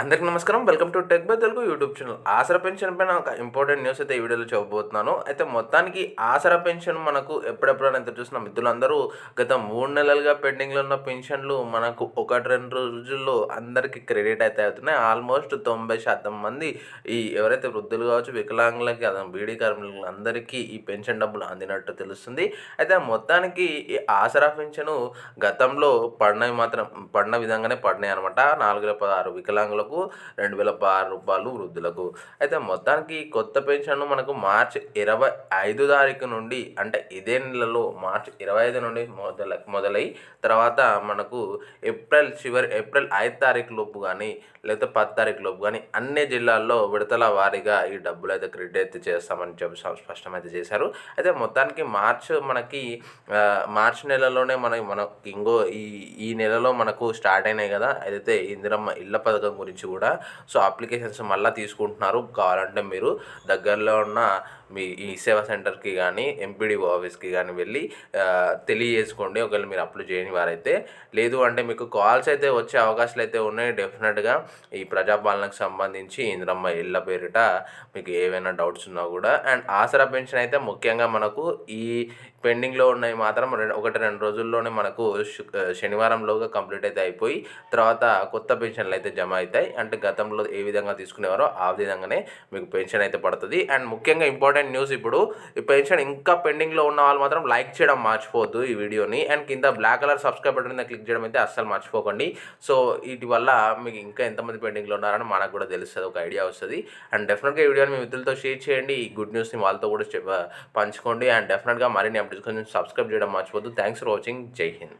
అందరికీ నమస్కారం. Welcome to tech by Telugu YouTube channel. Aasara pension పైన ఒక ఇంపార్టెంట్ న్యూస్ అయితే ఈ వీడియోలో చెప్పబోతున్నాను. అయితే మొత్తానికి ఆసరా పెన్షన్ మనకు ఎప్పుడెప్పుడైనా ఎదురు చూసిన మిత్రులందరూ గత మూడు నెలలుగా పెండింగ్లో ఉన్న పెన్షన్లు మనకు ఒకటి రెండు రోజుల్లో అందరికీ క్రెడిట్ అయితే అవుతున్నాయి. ఆల్మోస్ట్ తొంభై శాతం మంది ఈ ఎవరైతే వృద్ధులు కావచ్చు వికలాంగులకి అదే బీడీ కార్మికులు అందరికీ ఈ పెన్షన్ డబ్బులు అందినట్టు తెలుస్తుంది. అయితే మొత్తానికి ఈ ఆసరా పెన్షన్ గతంలో పడినవి మాత్రం పడిన విధంగానే పడినాయి అనమాట నాలుగు పదహారు వికలాంగులు వికలాంగులకు రెండు వేల ఆరు రూపాయలు వృద్ధులకు. అయితే మొత్తానికి కొత్త పెన్షన్ మనకు మార్చి ఇరవై ఐదు తారీఖు నుండి అంటే ఇదే నెలలో మార్చి ఇరవై ఐదు నుండి మొదల మొదలై తర్వాత మనకు ఏప్రిల్ చివరి ఏప్రిల్ ఐదు తారీఖు లోపు కానీ లేకపోతే పది తారీఖు లోపు కానీ అన్ని జిల్లాల్లో విడతల వారీగా ఈ డబ్బులు అయితే క్రెడిట్ అయితే చేస్తామని చెప్పి స్పష్టం స్పష్టమైతే చేశారు. అయితే మొత్తానికి మార్చ్ మనకి మార్చ్ నెలలోనే మనకి మన ఇంకో ఈ ఈ నెలలో మనకు స్టార్ట్ అయినాయి కదా ఏదైతే ఇందిరమ్మ ఇళ్ళ పథకం గురించి కూడా. సో అప్లికేషన్స్ మళ్ళీ తీసుకుంటున్నారు. కావాలంటే మీరు దగ్గరలో ఉన్న మీ ఈ సేవా సెంటర్కి కానీ ఎంపీడీఓ ఆఫీస్కి కానీ వెళ్ళి తెలియజేసుకోండి. ఒకవేళ మీరు అప్లై చేయని వారైతే. లేదు అంటే మీకు కాల్స్ అయితే వచ్చే అవకాశాలు అయితే ఉన్నాయి. డెఫినెట్గా ఈ ప్రజాపాలనకు సంబంధించి ఇంద్రమ్మ ఇళ్ళ పేరిట మీకు ఏవైనా డౌట్స్ ఉన్నా కూడా. అండ్ ఆసరా పెన్షన్ అయితే ముఖ్యంగా మనకు ఈ పెండింగ్లో ఉన్నవి మాత్రం రెండు ఒకటి రెండు రోజుల్లోనే మనకు శనివారంలోగా కంప్లీట్ అయితే అయిపోయి తర్వాత కొత్త పెన్షన్లు అయితే జమ అవుతాయి. అంటే గతంలో ఏ విధంగా తీసుకునేవారో ఆ విధంగానే మీకు పెన్షన్ అయితే పడుతుంది. అండ్ ముఖ్యంగా ఇంపార్టెంట్ న్యూస్ ఇప్పుడు ఈ పెన్షన్ ఇంకా పెండింగ్లో ఉన్న వాళ్ళు మాత్రం లైక్ చేయడం మర్చిపోవద్దు ఈ వీడియోని. అండ్ కింద black colour subscribe button click చేయడం అయితే అస్సలు మర్చిపోకండి. సో వీటి వల్ల మీకు ఇంకా ఎంతమంది పెండింగ్లో ఉన్నారని మనకు కూడా తెలుస్తుంది ఒక ఐడియా వస్తుంది. అండ్ డెఫినెట్గా ఈ వీడియోని మీ మిత్రులతో షేర్ చేయండి. ఈ గుడ్ న్యూస్ని వాళ్ళతో కూడా చెప్- పంచుకోండి. అండ్ డెఫినెట్గా మరిన్ని అప్డేట్ కొంచెం సబ్స్క్రైబ్ చేయడం మర్చిపోద్దు థ్యాంక్స్ ఫర్ వాచింగ్ జై హింద్